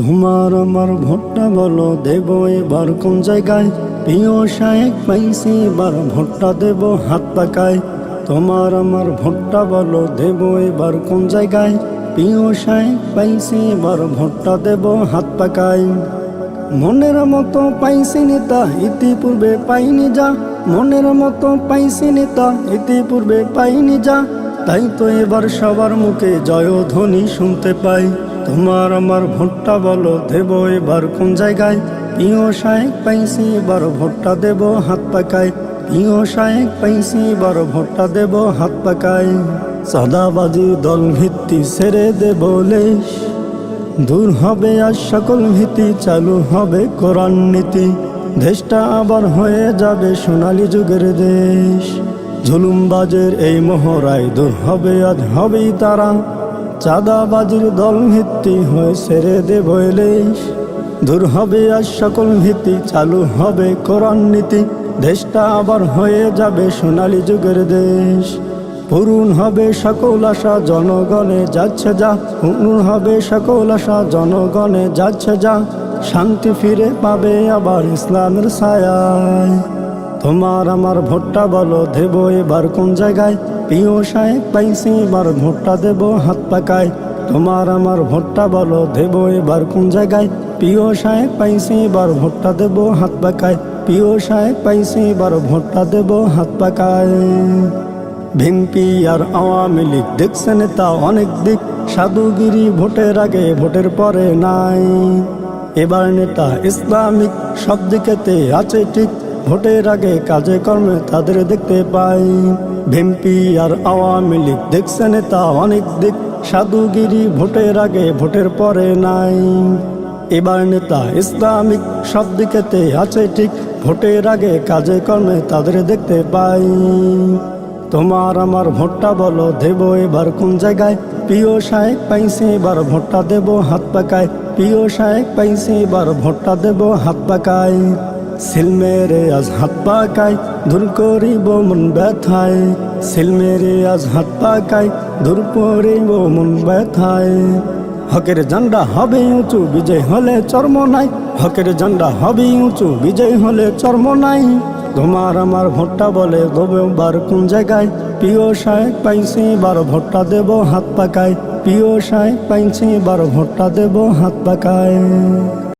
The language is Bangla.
তোমার আমার ভোটটা বলো দেব এবার কোন জায়গায়? প্রিয় শায়েক পাইছি এবার ভোটটা দেব হাত পাকায়। তোমার আমার ভোটটা বলো দেব এবার কোন জায়গায়? প্রিয় শায়েক পাইছি এবার ভোটটা দেব হাত পাকায়। মনের মতো পাইছি নেতা, ইতিপূর্বে পাইনি যা। মনের মতো পাইছি নেতা, ইতিপূর্বে পাইনি যা। তাই তো এবার সবার মুখে জয়ধ্বনি শুনতে পাই। তোমার আমার ভোটটা বলো, দেব এবার কোন জায়গায়? প্রিয় শায়েক পাইছি, এবার ভোটটা দেব হাত পাকায়। প্রিয় শায়েক পাইছি, এবার ভোটটা দেব হাত পাকায়। সাদাবাজি দল ভিত্তি ছেড়ে দেব লেশ। দূর হবে আর সকল ভীতি, চালু হবে কোরআন নীতি। দেশটা আবার হয়ে যাবে সোনালী যুগের দেশ। ঝুলুমবাজের এই মোহরায় দূর হবে, আজ হবেই তারা। চাঁদাবাজির দল ভিত্তি হয়ে সেরে দেব এলেশ দূর হবে আর সকল ভীতি, চালু হবে কোরআন নীতি। দেশটা আবার হয়ে যাবে সোনালী যুগের দেশ। পূরণ হবে সকল আশা, জনগণে যাচ্ছে যা। পূরণ হবে সকল আশা, জনগণে যাচ্ছে যা। শান্তি ফিরে পাবে আবার ইসলামের ছায়ায়। তোমার আমার ভোটটা বলো, দেব এবার কোন জায়গায়? প্রিয় সাহেব পাইছি, এবার ভোটটা দেব হাত পাকায়। তোমার আমার ভোটটা বলো, দেব এবার কোন জায়গায়? প্রিয় সাহেব পাইছি, এবার ভোটটা দেব হাত পাকায়। প্রিয় সাহেব পাইছি, এবার ভোটটা দেব হাত পাকায়। ভিমপি আর আওয়ামী লীগ, দেখছে নেতা অনেক দিক। সাধুগিরি ভোটের আগে ভোটের পরে নাই। এবার নেতা ইসলামিক, সব দিকেতে আছে ঠিক। ভোটের আগে কাজে কর্মে তাদের দেখতে পাই। ভিমপি আর আওয়ামী লীগ দেখছে নেতা অনেক দিক। সাধুগিরি ভোটের আগে ভোটের পরে নাই। এবার নেতা ইসলামিক সব দিকেতে আছে ঠিক। ভোটের আগে কাজে কর্মে তাদের দেখতে পাই। তোমার আমার ভোটটা বলো, দেব এবার কোন জায়গায়? প্রিয় শায়েক পাইছে এবার ভোটটা দেব হাত পাকায়। প্রিয় শায়েক পাইছে এবার ভোটটা দেব হাত পাকায়। সিলমেরে আজ হাত পাকায় দূর করিব মন ব্যথায়। সিলমেরে আজ হাত পাকায় দূর করিব মন ব্যথায়। হকের ঝান্ডা হবে উঁচু, বিজয় হলে চর্ম নাই। হকের ঝান্ডা হবে উঁচু, বিজয় হলে চর্ম নাই। তোমার আমার ভোটটা বলে দেবে বার কোন জায়গায়? প্রিয় সাহেব পাইছি বার ভোটটা দেব হাত পাকায় প্রিয় সাহেব পাইছি বার ভোটটা দেব হাত পাকায়